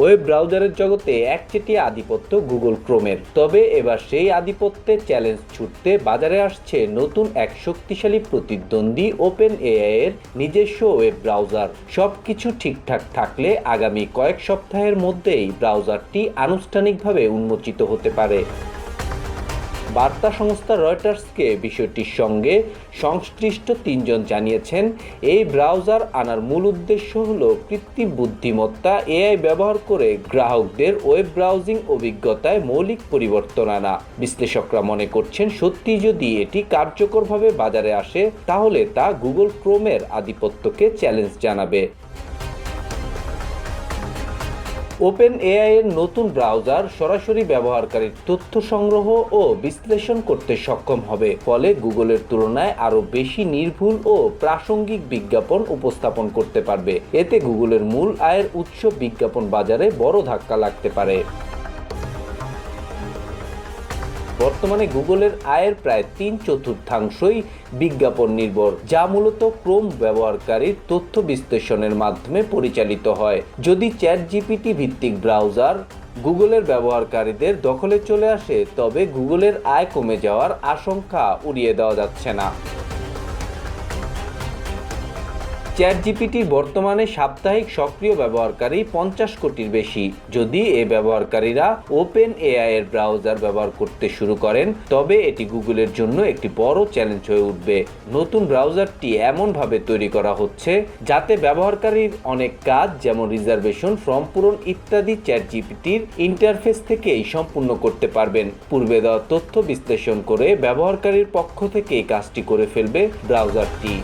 Web ব্রাউজারের জগতে একচেটিয়া আধিপত্য গুগল ক্রোমের। তবে এবার সেই আধিপত্যে চ্যালেঞ্জ ছুটতে বাজারে আসছে নতুন এক শক্তিশালী প্রতিদ্বন্দ্বী ওপেন এআই এর নিজস্ব ওয়েব ব্রাউজার। সব কিছু ঠিকঠাক থাকলে আগামী কয়েক সপ্তাহের মধ্যেই ব্রাউজারটি আনুষ্ঠানিকভাবে উন্মোচিত হতে পারে। বার্তা সংস্থা রয়টার্সকে বিষয়টির সঙ্গে সংশ্লিষ্ট তিনজন জানিয়েছেন, এই ব্রাউজার আনার মূল উদ্দেশ্য হল কৃত্রিম বুদ্ধিমত্তা, এআই ব্যবহার করে গ্রাহকদের ওয়েব ব্রাউজিং অভিজ্ঞতায় মৌলিক পরিবর্তন আনা। বিশ্লেষকরা মনে করছেন, সত্যি যদি এটি কার্যকরভাবে বাজারে আসে, তাহলে তা গুগল ক্রোমের আধিপত্যকে চ্যালেঞ্জ জানাবে। ওপেন এআই এর নতুন ব্রাউজার সরাসরি ব্যবহারকারীর তথ্য সংগ্রহ ও বিশ্লেষণ করতে সক্ষম হবে। ফলে গুগলের তুলনায় আরও বেশি নির্ভুল ও প্রাসঙ্গিক বিজ্ঞাপন উপস্থাপন করতে পারবে। এতে গুগলের মূল আয়ের উৎস বিজ্ঞাপন বাজারে বড় ধাক্কা লাগতে পারে। বর্তমানে গুগলের আয়ের প্রায় তিন চতুর্থাংশই বিজ্ঞাপন নির্ভর, যা মূলত ক্রোম ব্যবহারকারীর তথ্য বিশ্লেষণের মাধ্যমে পরিচালিত হয়। যদি চ্যাট জিপিটি ভিত্তিক ব্রাউজার গুগলের ব্যবহারকারীদের দখলে চলে আসে, তবে গুগলের আয় কমে যাওয়ার আশঙ্কা উড়িয়ে দেওয়া যাচ্ছে না। চ্যাট জিপিটির বর্তমানে সাপ্তাহিক সক্রিয় ব্যবহারকারী পঞ্চাশ কোটির বেশি। যদি এ ব্যবহারকারীরা ওপেন এআই এর ব্রাউজার ব্যবহার করতে শুরু করেন, তবে এটি গুগলের জন্য একটি বড় চ্যালেঞ্জ হয়ে উঠবে। নতুন ব্রাউজারটি এমনভাবে তৈরি করা হচ্ছে যাতে ব্যবহারকারীর অনেক কাজ, যেমন রিজার্ভেশন, ফর্ম পূরণ ইত্যাদি চ্যাট জিপিটির ইন্টারফেস থেকেই সম্পূর্ণ করতে পারবেন। পূর্বে দেওয়া তথ্য বিশ্লেষণ করে ব্যবহারকারীর পক্ষ থেকে এই কাজটি করে ফেলবে ব্রাউজারটি।